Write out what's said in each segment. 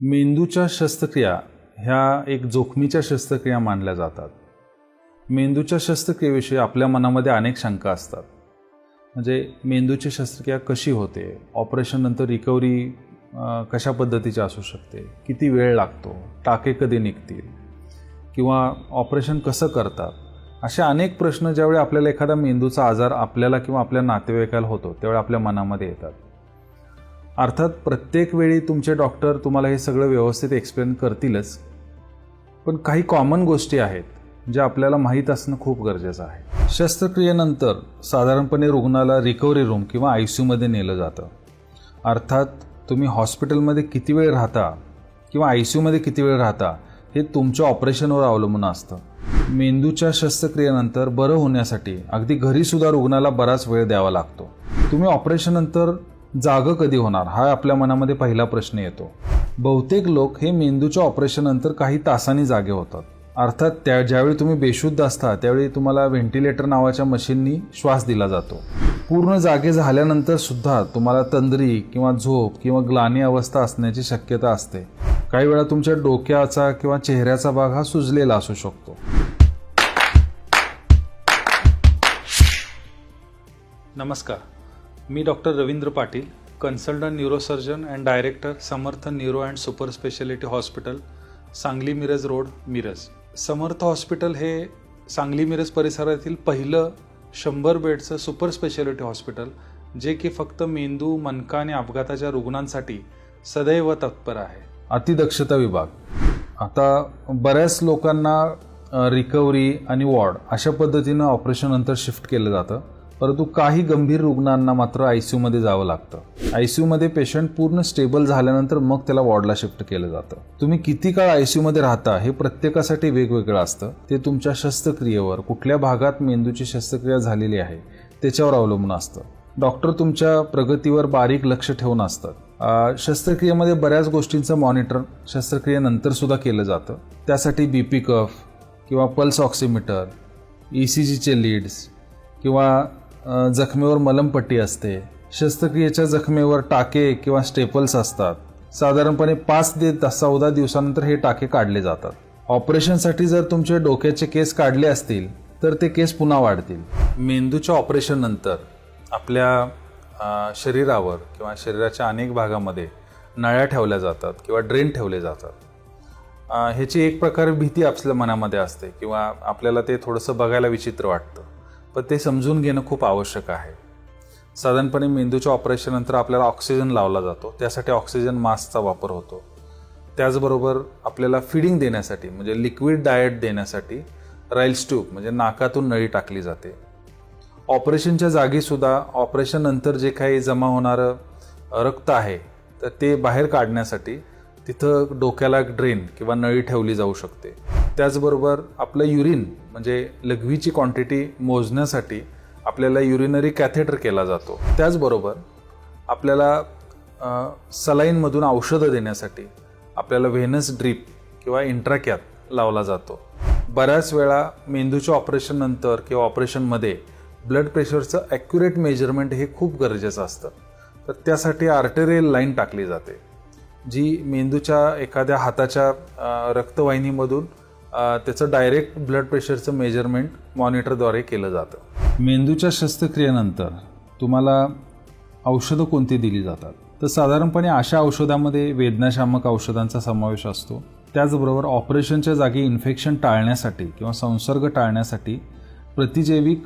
मेंदूच्या शस्त्रक्रिया ह्या एक जोखमीच्या शस्त्रक्रिया मानल्या जातात. मेंदूच्या शस्त्रक्रियेविषयी आपल्या मनामध्ये अनेक शंका असतात. म्हणजे मेंदूची शस्त्रक्रिया कशी होते? ऑपरेशननंतर रिकव्हरी कशा पद्धतीची असू शकते? किती वेळ लागतो? टाके कधी निघतील? किंवा ऑपरेशन कसं करतात? असे अनेक प्रश्न ज्यावेळी आपल्याला एखादा मेंदूचा आजार आपल्याला किंवा आपल्या नातेवाईकाला होतो त्यावेळी आपल्या मनामध्ये येतात. अर्थात प्रत्येक वेळी तुमचे डॉक्टर तुम्हाला हे सगळं व्यवस्थित एक्सप्लेन करतीलच. पण काही कॉमन गोष्टी आहेत ज्या आपल्याला माहीत असणं खूप गरजेचं आहे. शस्त्रक्रियेनंतर साधारणपणे रुग्णाला रिकव्हरी रूम किंवा आय सी यूमध्ये नेलं जातं. अर्थात तुम्ही हॉस्पिटलमध्ये किती वेळ राहता किंवा आय सी यूमध्ये किती वेळ राहता हे तुमच्या ऑपरेशनवर अवलंबून असतं. मेंदूच्या शस्त्रक्रियेनंतर बरं होण्यासाठी अगदी घरीसुद्धा रुग्णाला बराच वेळ द्यावा लागतो. तुम्ही ऑपरेशननंतर जागं कधी होणार? हा आपल्या मनामध्ये पहिला प्रश्न येतो. बहुतेक लोक हे मेंदूच्या ऑपरेशननंतर काही तासांनी जागे होतात. अर्थात त्या ज्यावेळी तुम्ही बेशुद्ध असता त्यावेळी तुम्हाला व्हेंटिलेटर नावाच्या मशीननी श्वास दिला जातो. पूर्ण जागे झाल्यानंतर सुद्धा तुम्हाला तंद्री किंवा झोप किंवा ग्लानी अवस्था असण्याची शक्यता असते. काही वेळा तुमच्या डोक्याचा किंवा चेहऱ्याचा भाग हा सुजलेला असू शकतो. नमस्कार. मी doctor Ravindra Patil consultant neurosurgeon and director Samarth neuro and super speciality hospital Sangli Miraj road Miraj. Samarth hospital हे सांगली मिरज परिसरातील पहिलं शंभर बेडचं सुपर स्पेशालिटी हॉस्पिटल जे की फक्त मेंदू मनका आणि अपघाताच्या रुग्णांसाठी सदैव तत्पर आहे. अतिदक्षता विभाग. आता बऱ्याच लोकांना रिकव्हरी आणि वॉर्ड अशा पद्धतीनं ऑपरेशननंतर शिफ्ट केलं जातं. परंतु काही गंभीर रुग्णांना मात्र आय सी यूमध्ये जावं लागतं. आय सी यूमध्ये पेशंट पूर्ण स्टेबल झाल्यानंतर मग त्याला वॉर्डला शिफ्ट केलं जातं. तुम्ही किती काळ आय सी यूमध्ये राहता हे प्रत्येकासाठी वेगवेगळं असतं. ते तुमच्या शस्त्रक्रियेवर कुठल्या भागात मेंदूची शस्त्रक्रिया झालेली आहे त्याच्यावर अवलंबून असतं. डॉक्टर तुमच्या प्रगतीवर बारीक लक्ष ठेवून असतात. शस्त्रक्रियेमध्ये बऱ्याच गोष्टींचं मॉनिटर शस्त्रक्रियेनंतर सुद्धा केलं जातं. त्यासाठी बी पी कफ किंवा पल्स ऑक्सिमीटर ई सी जीचे लीड्स किंवा जखमेवर मलमपट्टी असते. शस्त्रक्रियेच्या जखमेवर टाके किंवा स्टेपल्स असतात. साधारणपणे पाच ते चौदा दिवसानंतर हे टाके काढले जातात. ऑपरेशनसाठी जर तुमचे डोक्याचे केस काढले असतील तर ते केस पुन्हा वाढतील. मेंदूच्या ऑपरेशननंतर आपल्या शरीरावर किंवा शरीराच्या अनेक भागामध्ये नळ्या ठेवल्या जातात किंवा ड्रेन ठेवले जातात. ह्याची एक प्रकारे भीती आपल्या मनामध्ये असते किंवा आपल्याला ते थोडंसं बघायला विचित्र वाटतं. पण ते समजून घेणं खूप आवश्यक आहे. साधारणपणे मेंदूच्या ऑपरेशननंतर आपल्याला ऑक्सिजन लावला जातो. त्यासाठी ऑक्सिजन मास्कचा वापर होतो. त्याचबरोबर आपल्याला फिडिंग देण्यासाठी म्हणजे लिक्विड डाएट देण्यासाठी राईल्स ट्यूब म्हणजे नाकातून नळी टाकली जाते. ऑपरेशनच्या जागीसुद्धा ऑपरेशननंतर जे काही जमा होणारं रक्त आहे तर ते बाहेर काढण्यासाठी तिथं डोक्याला एक ड्रेन किंवा नळी ठेवली जाऊ शकते. त्याचबरोबर आपलं युरिन म्हणजे लघवीची क्वांटिटी मोजण्यासाठी आपल्याला युरिनरी कॅथेटर केला जातो. त्याचबरोबर आपल्याला सलाईनमधून औषधं देण्यासाठी आपल्याला व्हेनस ड्रीप किंवा इंट्राक्यात लावला जातो. बऱ्याच वेळा मेंदूच्या ऑपरेशननंतर किंवा ऑपरेशनमध्ये ब्लड प्रेशरचं ॲक्युरेट मेजरमेंट हे खूप गरजेचं असतं. तर त्यासाठी आर्टेरियल लाईन टाकली जाते जी मेंदूच्या एखाद्या हाताच्या रक्तवाहिनीमधून त्याचं डायरेक्ट ब्लड प्रेशरचं मेजरमेंट मॉनिटरद्वारे केलं जातं. मेंदूच्या शस्त्रक्रियेनंतर तुम्हाला औषधं कोणती दिली जातात? तर साधारणपणे अशा औषधामध्ये वेदनाशामक औषधांचा समावेश असतो. त्याचबरोबर ऑपरेशनच्या जागी इन्फेक्शन टाळण्यासाठी किंवा संसर्ग टाळण्यासाठी प्रतिजैविक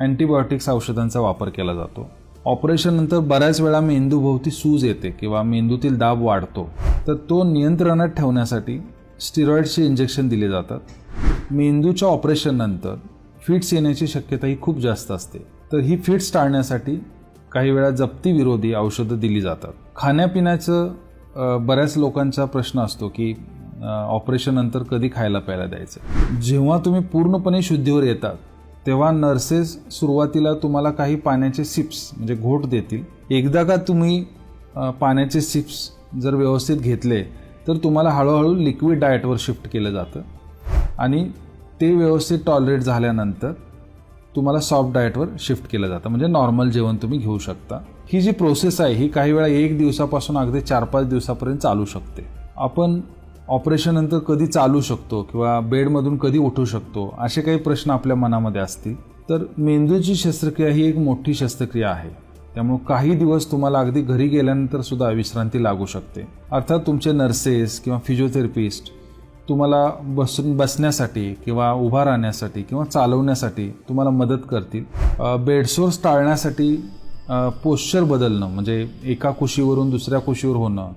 अँटीबायोटिक्स औषधांचा वापर केला जातो. ऑपरेशननंतर बऱ्याच वेळा मेंदूभोवती सूज येते किंवा मेंदूतील दाब वाढतो. तर तो नियंत्रणात ठेवण्यासाठी स्टिरॉईडचे इंजेक्शन दिले जातात. मेंदूच्या ऑपरेशननंतर फिट्स येण्याची शक्यता ही खूप जास्त असते. तर ही फिट्स टाळण्यासाठी काही वेळा जप्ती विरोधी औषधं दिली जातात. खाण्यापिण्याचं बऱ्याच लोकांचा प्रश्न असतो की ऑपरेशननंतर कधी खायला प्यायला द्यायचं? जेव्हा तुम्ही पूर्णपणे शुद्धीवर येतात तेव्हा नर्सेस सुरुवातीला तुम्हाला काही पाण्याचे सिप्स म्हणजे घोट देतील. एकदा का तुम्ही पाण्याचे सिप्स जर व्यवस्थित घेतले तर तुम्हाला हळूहळू लिक्विड डाएटवर शिफ्ट केलं जातं. आणि ते व्यवस्थित टॉलरेट झाल्यानंतर तुम्हाला सॉफ्ट डाएटवर शिफ्ट केलं जातं. म्हणजे नॉर्मल जेवण तुम्ही घेऊ शकता. ही जी प्रोसेस आहे ही काही वेळा एक दिवसापासून अगदी चार पाच दिवसापर्यंत चालू शकते. आपण ऑपरेशननंतर कधी चालू शकतो किंवा बेडमधून कधी उठू शकतो असे काही प्रश्न आपल्या मनामध्ये असतील. तर मेंदूची शस्त्रक्रिया ही एक मोठी शस्त्रक्रिया आहे. त्यामुळे काही दिवस तुम्हाला अगदी घरी गेल्यानंतर सुद्धा विश्रांती लागू शकते. अर्थात तुमचे नर्सेस किंवा फिजिओथेरपिस्ट तुम्हाला बसून बसण्यासाठी किंवा उभा राहण्यासाठी किंवा चालवण्यासाठी तुम्हाला मदत करतील. बेडसोर्स टाळण्यासाठी पोश्चर बदलणं म्हणजे एका कुशीवरून दुसऱ्या कुशीवर होणं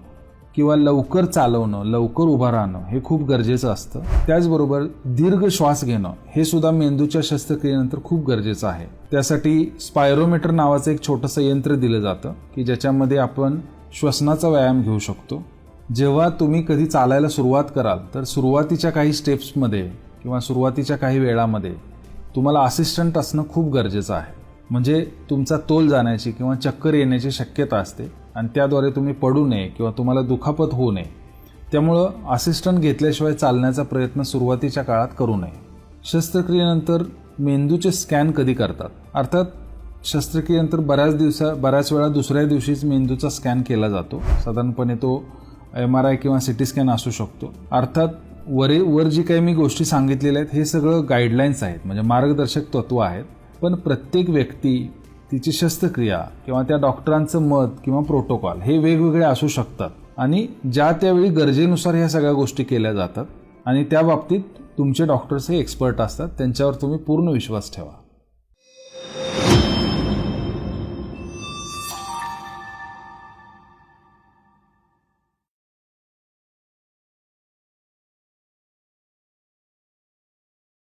किंवा लवकर चालवणं लवकर उभं राहणं हे खूप गरजेचं असतं. त्याचबरोबर दीर्घ श्वास घेणं हे सुद्धा मेंदूच्या शस्त्रक्रियेनंतर खूप गरजेचं आहे. त्यासाठी स्पायरोमीटर नावाचं एक छोटंसं यंत्र दिलं जातं की ज्याच्यामध्ये आपण श्वसनाचा व्यायाम घेऊ शकतो. जेव्हा तुम्ही कधी चालायला सुरुवात कराल तर सुरुवातीच्या काही स्टेप्समध्ये किंवा सुरुवातीच्या काही वेळामध्ये तुम्हाला असिस्टंट असणं खूप गरजेचं आहे. म्हणजे तुमचा तोल जाण्याची किंवा चक्कर येण्याची शक्यता असते. आणि त्याद्वारे तुम्ही पडू नये किंवा तुम्हाला दुखापत होऊ नये. त्यामुळं असिस्टंट घेतल्याशिवाय चालण्याचा प्रयत्न सुरुवातीच्या काळात करू नये. शस्त्रक्रियेनंतर मेंदूचे स्कॅन कधी करतात? अर्थात शस्त्रक्रियेनंतर बऱ्याच दिवसा बऱ्याच वेळा दुसऱ्या दिवशीच मेंदूचा स्कॅन केला जातो. साधारणपणे तो एम आर आय किंवा सी टी स्कॅन असू शकतो. अर्थात वरे वर जी काही मी गोष्टी सांगितलेल्या आहेत हे सगळं गाईडलाईन्स आहेत. म्हणजे मार्गदर्शक तत्व आहेत. पण प्रत्येक व्यक्ती तिची शस्त्रक्रिया किंवा त्या डॉक्टरांचं मत किंवा प्रोटोकॉल हे वेगवेगळे असू शकतात. आणि ज्या त्यावेळी गरजेनुसार ह्या सगळ्या गोष्टी केल्या जातात आणि त्या बाबतीत तुमचे डॉक्टर्स हे एक्सपर्ट असतात त्यांच्यावर तुम्ही पूर्ण विश्वास ठेवा.